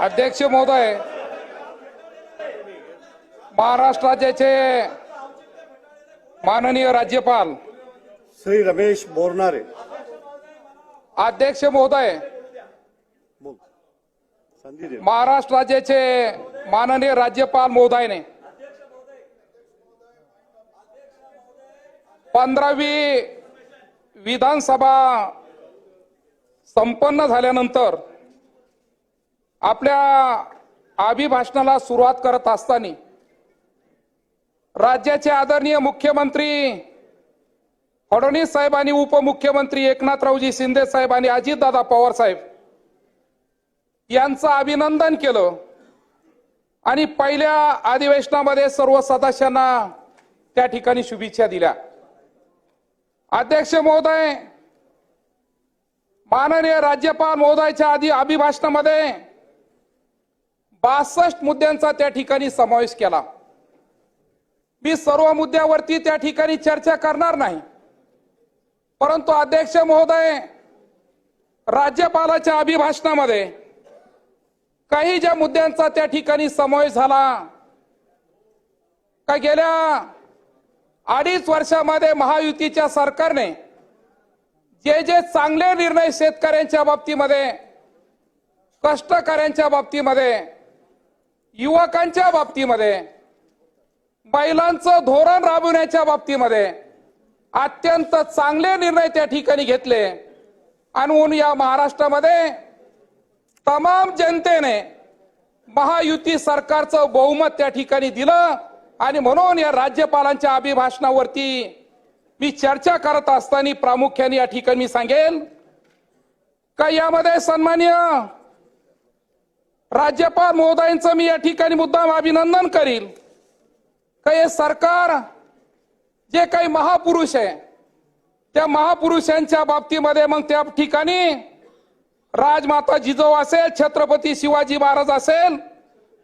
अध्यक्ष महोदय महाराष्ट्र राज्याचे माननीय राज्यपाल श्री रमेश बोरनारे. अध्यक्ष महोदय महाराष्ट्र राज्याचे माननीय राज्यपाल महोदयने पंधरावी विधानसभा संपन्न झाल्यानंतर आपल्या अभिभाषणाला सुरुवात करत असताना राज्याचे आदरणीय मुख्यमंत्री फडणवीस साहेब आणि उपमुख्यमंत्री एकनाथरावजी शिंदे साहेब आणि अजितदादा पवार साहेब यांचं अभिनंदन केलं. आणि पहिल्या अधिवेशनामध्ये सर्व सदस्यांना त्या ठिकाणी शुभेच्छा दिल्या. अध्यक्ष महोदय माननीय राज्यपाल महोदयाच्या आधी अभिभाषणामध्ये बासष्ट मुद्द्यांचा त्या ठिकाणी समावेश केला. मी सर्व मुद्द्यावरती त्या ठिकाणी चर्चा करणार नाही. परंतु अध्यक्ष महोदय राज्यपालाच्या अभिभाषणामध्ये काही ज्या मुद्द्यांचा त्या ठिकाणी समावेश झाला का गेल्या अडीच वर्षामध्ये महायुतीच्या सरकारने जे जे चांगले निर्णय शेतकऱ्यांच्या बाबतीमध्ये कष्टकऱ्यांच्या बाबतीमध्ये युवकांच्या बाबतीमध्ये महिलांचं धोरण राबवण्याच्या बाबतीमध्ये अत्यंत चांगले निर्णय त्या ठिकाणी घेतले. आणि या महाराष्ट्रामध्ये तमाम जनतेने महायुती सरकारचं बहुमत त्या ठिकाणी दिलं आणि म्हणून या राज्यपालांच्या अभिभाषणावरती मी चर्चा करत असताना प्रामुख्याने या ठिकाणी मी सांगेल का यामध्ये सन्मान्य राज्यपाल महोदयांचं मी या ठिकाणी मुद्दाम अभिनंदन करील. का हे सरकार जे काही महापुरुष आहे त्या महापुरुषांच्या बाबतीमध्ये मग त्या ठिकाणी राजमाता जिजाऊ असेल छत्रपती शिवाजी महाराज असेल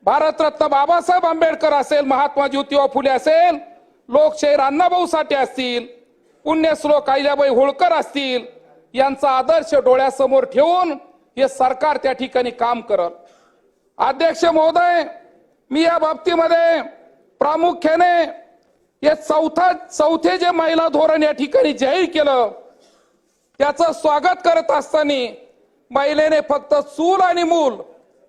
भारतरत्न बाबासाहेब आंबेडकर असेल महात्मा ज्योतिबा फुले असेल लोकशाहीर अण्णाभाऊ साठे असतील पुण्यश्लोक अहिल्याबाई होळकर असतील यांचा आदर्श डोळ्यासमोर ठेवून हे सरकार त्या ठिकाणी काम करत अध्यक्ष महोदय मी या बाबतीमध्ये प्रामुख्याने हे चौथा चौथे जे महिला धोरण या ठिकाणी जाहीर केलं त्याचं स्वागत करत असताना महिलेने फक्त चूल आणि मूल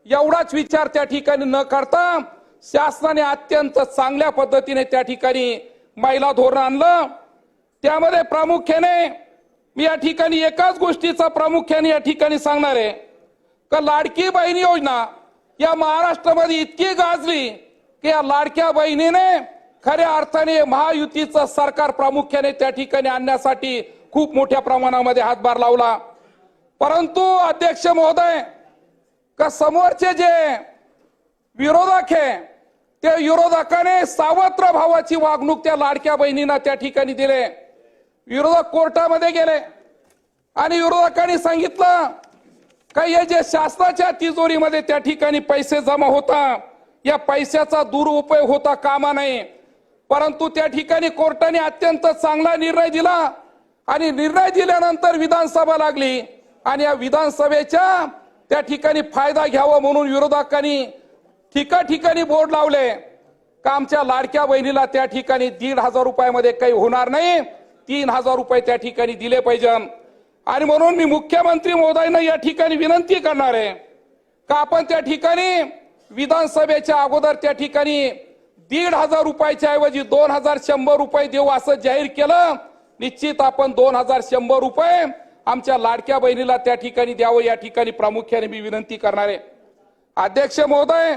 एवढाच विचार त्या ठिकाणी न करता शासनाने अत्यंत चांगल्या पद्धतीने त्या ठिकाणी महिला धोरण आणलं. त्यामध्ये प्रामुख्याने मी या ठिकाणी एकाच गोष्टीचा प्रामुख्याने या ठिकाणी सांगणार आहे का लाडकी बहीण योजना या महाराष्ट्रामध्ये इतकी गाजली की या लाडक्या बहिणीने खऱ्या अर्थाने महायुतीचं सरकार प्रामुख्याने त्या ठिकाणी आणण्यासाठी खूप मोठ्या प्रमाणामध्ये हातभार लावला. परंतु अध्यक्ष महोदय का समोरचे जे विरोधक आहे त्या विरोधकाने सावत्र भावाची वागणूक त्या लाडक्या बहिणींना त्या ठिकाणी दिले. विरोधक कोर्टामध्ये गेले आणि विरोधकांनी सांगितलं का हे जे शासनाच्या तिजोरीमध्ये त्या ठिकाणी पैसे जमा होता या पैशाचा दुरुपयोग होता कामा नये. परंतु त्या ठिकाणी कोर्टाने अत्यंत चांगला निर्णय दिला आणि निर्णय दिल्यानंतर विधानसभा लागली आणि या विधानसभेच्या त्या ठिकाणी फायदा घ्यावा म्हणून विरोधकांनी ठिका ठिकाणी बोर्ड लावले. का आमच्या लाडक्या बहिणीला त्या ठिकाणी दीड हजार रुपयामध्ये काही होणार नाही तीन हजार रुपये त्या ठिकाणी दिले पाहिजे. आणि म्हणून मी मुख्यमंत्री महोदयांना या ठिकाणी विनंती करणार आहे का आपण त्या ठिकाणी विधानसभेच्या अगोदर त्या ठिकाणी दीड हजार रुपयाच्या ऐवजी दोन हजार शंभर रुपये देऊ असं जाहीर केलं. निश्चित आपण दोन हजार शंभर रुपये आमच्या लाडक्या बहिणीला त्या ठिकाणी द्यावं. या ठिकाणी प्रामुख्याने मी विनंती करणार आहे. अध्यक्ष महोदय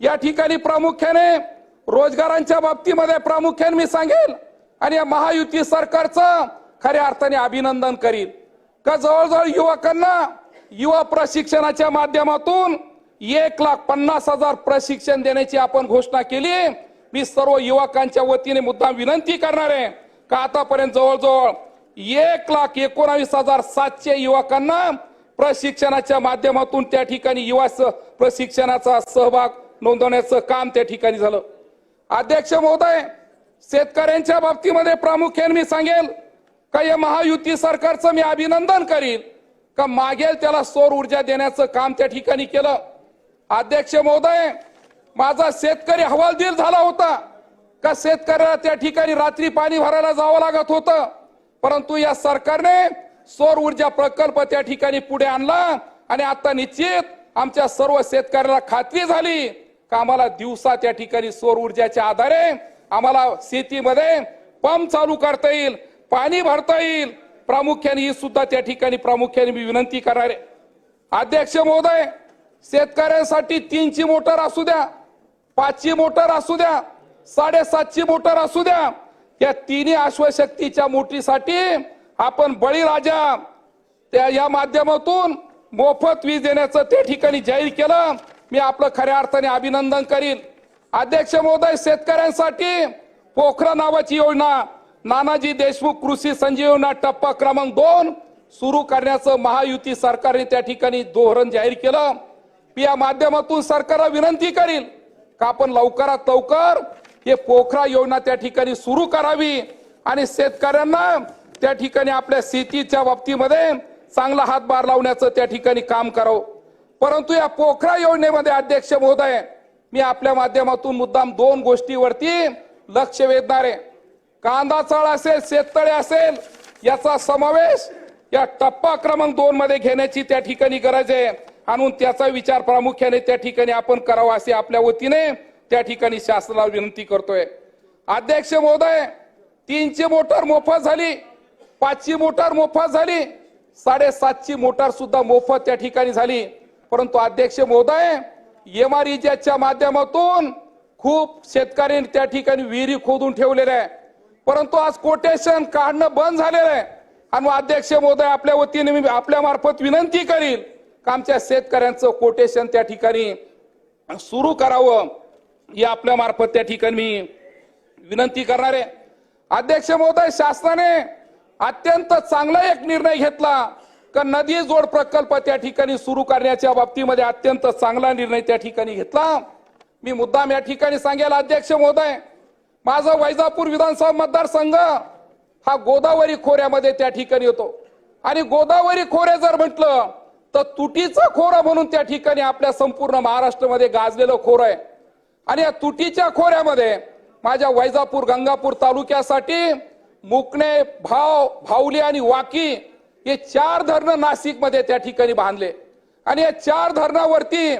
या ठिकाणी प्रामुख्याने रोजगारांच्या बाबतीमध्ये प्रामुख्याने मी सांगेल आणि या महायुती सरकारचं खऱ्या अर्थाने अभिनंदन करील का जवळजवळ युवकांना युवा प्रशिक्षणाच्या माध्यमातून एक लाख पन्नास हजार प्रशिक्षण देण्याची आपण घोषणा केली. मी सर्व युवकांच्या वतीने मुद्दाम विनंती करणार आहे का आतापर्यंत जवळजवळ एक लाख एकोणावीस हजार सातशे युवकांना प्रशिक्षणाच्या माध्यमातून त्या ठिकाणी युवा स- प्रशिक्षणाचा सहभाग नोंदवण्याचं काम त्या ठिकाणी झालं. अध्यक्ष महोदय शेतकऱ्यांच्या बाबतीमध्ये प्रामुख्याने मी सांगेल का या महायुती सरकारचं मी अभिनंदन करीन? का मागेल त्याला सौर ऊर्जा देण्याचं काम त्या ठिकाणी केलं? अध्यक्ष महोदय माझा शेतकरी हवालदिल झाला होता. का शेतकऱ्याला त्या ठिकाणी रात्री पाणी भरायला जावं लागत होतं? परंतु या सरकारने सौर ऊर्जा प्रकल्प त्या ठिकाणी पुढे आणला आणि आता निश्चित आमच्या सर्व शेतकऱ्याला खात्री झाली का आम्हाला दिवसा त्या ठिकाणी सौर ऊर्जाच्या आधारे आम्हाला शेतीमध्ये पंप चालू करता येईल. पाणी भरता येईल. प्रामुख्याने ही सुद्धा त्या ठिकाणी प्रामुख्याने मी विनंती करणार आहे. अध्यक्ष महोदय शेतकऱ्यांसाठी तीनची मोटर असू द्या पाचची मोटर असू द्या साडेसातची मोटर असू द्या या तिन्ही अश्वशक्तीच्या मोठीसाठी आपण बळीराजा त्या या माध्यमातून मोफत वीज देण्याचं त्या ठिकाणी जाहीर केलं. मी आपलं खऱ्या अर्थाने अभिनंदन करीन. अध्यक्ष महोदय शेतकऱ्यांसाठी पोखरा नावाची योजना नानाजी देशमुख कृषी संजीवना टप्पा क्रमांक दोन सुरू करण्याचं महायुती सरकारने त्या ठिकाणी धोरण जाहीर केलं. मी या माध्यमातून सरकारला विनंती करील का आपण लवकरात लवकर हे पोखरा योजना त्या ठिकाणी सुरू करावी आणि शेतकऱ्यांना त्या ठिकाणी आपल्या शेतीच्या बाबतीमध्ये चांगला हातभार लावण्याचं त्या ठिकाणी काम करावं. परंतु या पोखरा योजनेमध्ये अध्यक्ष महोदय मी आपल्या माध्यमातून मुद्दाम दोन गोष्टीवरती लक्ष वेधणार. आहे कांदा चाळ असेल शेततळे असेल याचा समावेश या टप्पा क्रमांक दोन मध्ये घेण्याची त्या ठिकाणी गरज आहे. आणून त्याचा विचार प्रामुख्याने त्या ठिकाणी आपण करावा असे आपल्या वतीने त्या ठिकाणी शासनाला विनंती करतोय. अध्यक्ष महोदय तीनची मोटार मोफत झाली पाचची मोटार मोफत झाली साडेसातची मोटार सुद्धा मोफत त्या ठिकाणी झाली. परंतु अध्यक्ष महोदय एमआरईच्या माध्यमातून खूप शेतकऱ्यांनी त्या ठिकाणी विहिरी खोदून ठेवलेल्या आहे परंतु आज कोटेशन काढणं बंद झालेलं आहे. आणि अध्यक्ष महोदय आपल्या वतीने मी आपल्या मार्फत विनंती करील का आमच्या शेतकऱ्यांचं कोटेशन त्या ठिकाणी सुरू करावं या आपल्या मार्फत त्या ठिकाणी मी विनंती करणार आहे. अध्यक्ष महोदय शासनाने अत्यंत चांगला एक निर्णय घेतला का नदी जोड प्रकल्प त्या ठिकाणी सुरू करण्याच्या बाबतीमध्ये अत्यंत चांगला निर्णय त्या ठिकाणी घेतला. मी मुद्दाम या ठिकाणी सांगेल अध्यक्ष महोदय माझा वैजापूर विधानसभा मतदारसंघ हा गोदावरी खोऱ्यामध्ये त्या ठिकाणी होतो आणि गोदावरी खोरे जर म्हटलं तर तुटीचं खोरं म्हणून त्या ठिकाणी आपल्या संपूर्ण महाराष्ट्रामध्ये गाजलेलं खोरं आहे. आणि या तुटीच्या खोऱ्यामध्ये माझ्या वैजापूर गंगापूर तालुक्यासाठी मुकणे भाव भावली आणि वाकी हे चार धरणं नाशिकमध्ये त्या ठिकाणी बांधले. आणि या चार धरणावरती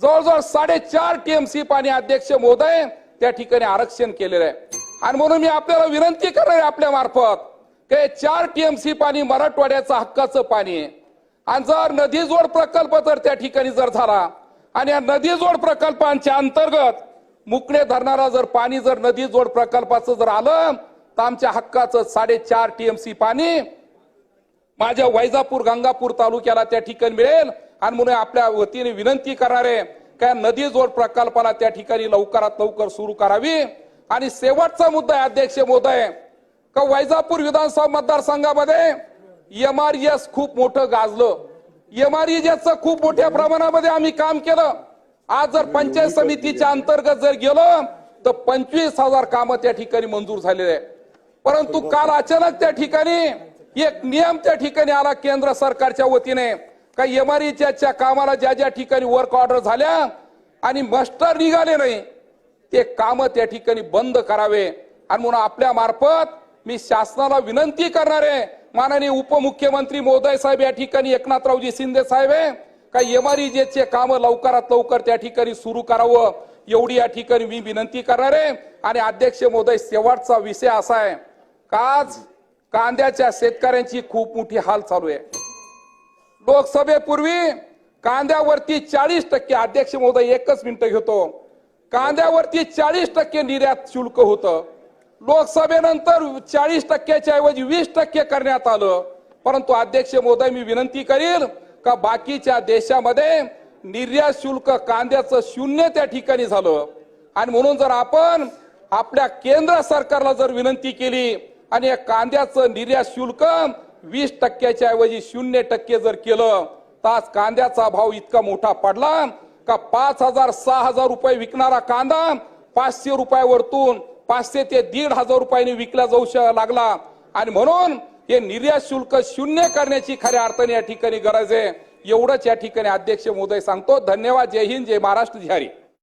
जवळजवळ साडेचार टीएमसी पाणी अध्यक्ष मोदय त्या ठिकाणी आरक्षण केलेलं आहे. आणि म्हणून मी आपल्याला विनंती करणार आहे आपल्या मार्फत की चार टीएमसी पाणी मराठवाड्याचं हक्काचं पाणी आहे. आणि जर नदी जोड प्रकल्प जर त्या ठिकाणी जर झाला आणि या नदी जोड प्रकल्पांच्या अंतर्गत मुकणे धरणारा जर पाणी जर नदी जोड प्रकल्पाचं जर आलं तर आमच्या हक्काचं साडेचार टीएमसी पाणी माझ्या वैजापूर गंगापूर तालुक्याला त्या ठिकाणी मिळेल. आणि म्हणून आपल्या वतीने विनंती करणार आहे का नदी जोड प्रकल्पाला त्या ठिकाणी लवकरात लवकर सुरू करावी? आणि शेवटचा मुद्दा आहे अध्यक्ष मोदय का वैजापूर विधानसभा मतदारसंघामध्ये एम आर एस खूप मोठं गाजलं. एम आर एस खूप मोठ्या प्रमाणामध्ये आम्ही काम केलं. आज जर पंचायत समितीच्या अंतर्गत जर गेलो तर पंचवीस हजार कामं त्या ठिकाणी मंजूर झालेले आहे परंतु काल अचानक त्या ठिकाणी एक नियम त्या ठिकाणी आला केंद्र सरकारच्या वतीने. का एमआरईच्या कामाला ज्या ज्या ठिकाणी वर्क ऑर्डर झाल्या आणि मस्टर निघाले नाही ते काम त्या ठिकाणी बंद करावे. आणि म्हणून आपल्या मार्फत मी शासनाला विनंती करणार आहे. माननीय उपमुख्यमंत्री मोदय साहेब या ठिकाणी एकनाथरावजी शिंदे साहेब आहे. का एमआरईजेचे काम लवकरात लवकर त्या ठिकाणी सुरू करावं एवढी या ठिकाणी मी विनंती करणार आहे. आणि अध्यक्ष मोदय शेवटचा विषय असा आहे. काज कांद्याच्या शेतकऱ्यांची खूप मोठी हाल चालू आहे. लोकसभेपूर्वी कांद्यावरती चाळीस टक्के अध्यक्ष महोदय एकच मिनिट घेतो. कांद्यावरती चाळीस टक्के निर्यात शुल्क होतं. लोकसभेनंतर चाळीस टक्क्याच्या ऐवजी वीस टक्के करण्यात आलं. परंतु अध्यक्ष महोदय मी विनंती करील का बाकीच्या देशामध्ये निर्यात शुल्क कांद्याचं शून्य त्या ठिकाणी झालं. आणि म्हणून जर आपण आपल्या केंद्र सरकारला जर विनंती केली आणि या कांद्याचं निर्यात शुल्क वीस टक्क्याच्या ऐवजी शून्य टक्के जर केलं तर आज कांद्याचा भाव इतका मोठा पडला का पाच हजार सहा हजार रुपये विकणारा कांदा पाचशे रुपयावरतून पाचशे ते दीड हजार रुपयाने विकला जाऊ श- लागला. आणि म्हणून हे निर्यात शुल्क शून्य करण्याची खऱ्या अर्थाने या ठिकाणी गरज आहे. एवढंच या ठिकाणी अध्यक्ष मोदय सांगतो. धन्यवाद. जय हिंद. जय महाराष्ट्र. झारी हरी.